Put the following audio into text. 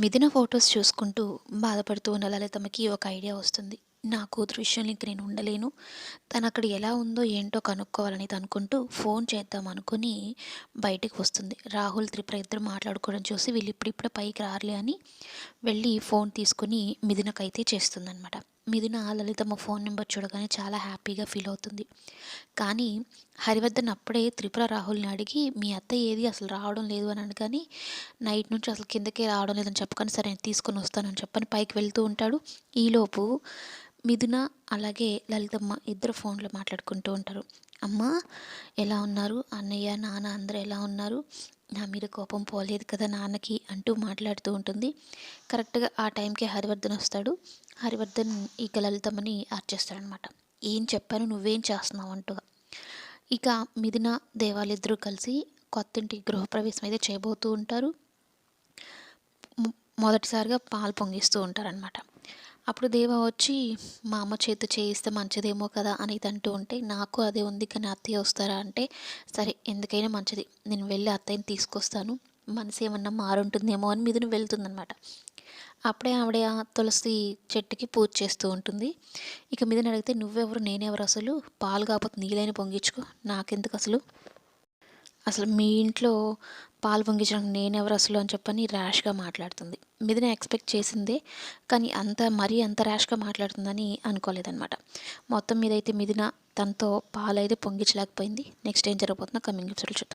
మిథున ఫొటోస్ చూసుకుంటూ బాధపడుతూ ఉన్న లలితమ్మకి ఒక ఐడియా వస్తుంది. నా కూతురు విషయంలో ఇంక నేను ఉండలేను. తను అక్కడ ఎలా ఉందో ఏంటో కనుక్కోవాలని అనుకుంటూ ఫోన్ చేద్దాం అనుకుని బయటికి వస్తుంది. రాహుల్ త్రిపుర ఇద్దరు మాట్లాడుకోవడం చూసి వీళ్ళు ఇప్పుడిప్పుడే పైకి రారులే అని వెళ్ళి ఫోన్ తీసుకుని మిథునకైతే చేస్తుందన్నమాట. మిథున లలితమ్మ ఫోన్ నెంబర్ చూడగానే చాలా హ్యాపీగా ఫీల్ అవుతుంది. కానీ హరివర్ధన్ అప్పుడే త్రిపుర రాహుల్ని అడిగి మీ అత్త ఏది అసలు రావడం లేదు అని అనగానే నైట్ నుంచి అసలు కిందకే రావడం లేదని చెప్పకని సరే తీసుకొని వస్తానని చెప్పని పైకి వెళ్తూ ఉంటాడు. ఈలోపు మిథున అలాగే లలితమ్మ ఇద్దరు ఫోన్లో మాట్లాడుకుంటూ ఉంటారు. అమ్మ ఎలా ఉన్నారు? అన్నయ్య నాన్న అందరూ ఎలా ఉన్నారు? నా మీద కోపం పోలేదు కదా నాన్నకి అంటూ మాట్లాడుతూ ఉంటుంది. కరెక్ట్గా ఆ టైంకి హరివర్ధన్ వస్తాడు. హరివర్ధన్ ఇక లలితమ్మని అర్చేస్తాడనమాట. ఏం చెప్పాను? నువ్వేం చేస్తున్నావు? అంటూ. ఇక మిథున దేవాలిద్దరూ కలిసి కొత్తింటి గృహప్రవేశం అయితే చేయబోతూ ఉంటారు. మొదటిసారిగా పాలు పొంగిస్తూ ఉంటారనమాట అప్పుడు దేవ వచ్చి మా అమ్మ చేతి చేయిస్తే మంచిదేమో కదా అని అంటూ ఉంటే నాకు అదే ఉంది కానీ అత్తయ్య వస్తారా? అంటే సరే ఎందుకైనా మంచిది. నేను వెళ్ళి అత్తయ్యని తీసుకొస్తాను. మనసు ఏమన్నా మారుంటుందేమో అని మీదను వెళ్తుందనమాట అప్పుడే ఆవిడ తులసి చెట్టుకి పూజ చేస్తూ ఉంటుంది. ఇక మీదని అడిగితే నువ్వెవరు? నేనెవరు అసలు? పాలు కాకపోతే నీళ్ళైనా పొంగించుకో. నాకెందుకు అసలు? అసలు మీ ఇంట్లో పాలు పొంగించడానికి నేనెవరు అసలు అని చెప్పని ర్యాష్గా మాట్లాడుతుంది. మీదనే ఎక్స్పెక్ట్ చేసిందే కానీ అంత మరీ అంత ర్యాష్గా మాట్లాడుతుందని అనుకోలేదన్నమాట. మొత్తం మీద అయితే మిదిన తనతో పాలు అయితే పొంగించలేకపోయింది. నెక్స్ట్ ఏం జరగబోతుందో కమింగ్ ఎపిసోడ్ చూద్దాం.